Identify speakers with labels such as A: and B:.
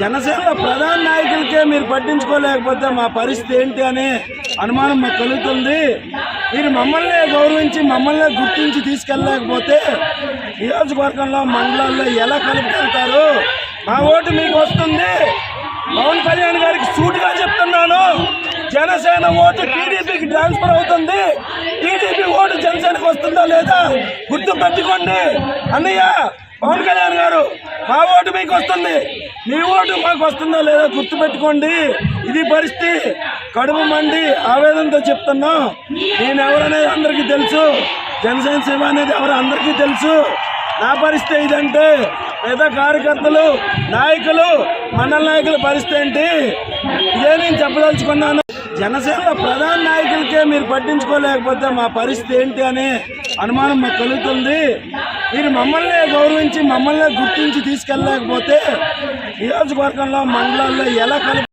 A: జనసేన ప్రధాన నాయకులకే మీరు పట్టించుకోలేకపోతే మా పరిస్థితి ఏంటి అని అనుమానం మాకు కలుగుతుంది. మీరు మమ్మల్ని గౌరవించి మమ్మల్ని గుర్తించి తీసుకెళ్ళలేకపోతే నియోజకవర్గంలో మండలాల్లో ఎలా కలుపుకెళ్తారు? మా ఓటు మీకు వస్తుంది. పవన్ కళ్యాణ్ గారికి సూటిగా చెప్తున్నాను. జనసేన ఓటు టీడీపీకి ట్రాన్స్ఫర్ అవుతుంది. టీడీపీ ఓటు జనసేనకు వస్తుందా లేదా గుర్తు పెట్టుకోండి అన్నయ్య పవన్ కళ్యాణ్ గారు మా ఓటు మీకు వస్తుంది. మీ ఓటు మాకు వస్తుందా లేదా గుర్తు పెట్టుకోండి ఇది పరిస్థితి. కడుపు మండి ఆవేదనతో చెప్తున్నాం. నేను ఎవరనేది అందరికీ తెలుసు. జనసేన సేవ అనేది ఎవరు అందరికీ తెలుసు. నా పరిస్థితి ఇదంటే లేదా కార్యకర్తలు నాయకులు మండల నాయకుల పరిస్థితి ఏంటి? ఇదే నేను చెప్పదలుచుకున్నాను. జనసేన ప్రధాన నాయకులకే మీరు పట్టించుకోలేకపోతే మా పరిస్థితి ఏంటి అని అనుమానం మాకు కలుగుతుంది. మీరు మమ్మల్ని గౌరవించి మమ్మల్ని గుర్తించి తీసుకెళ్ళలేకపోతే నియోజకవర్గంలో మండలాల్లో ఎలా కలిపి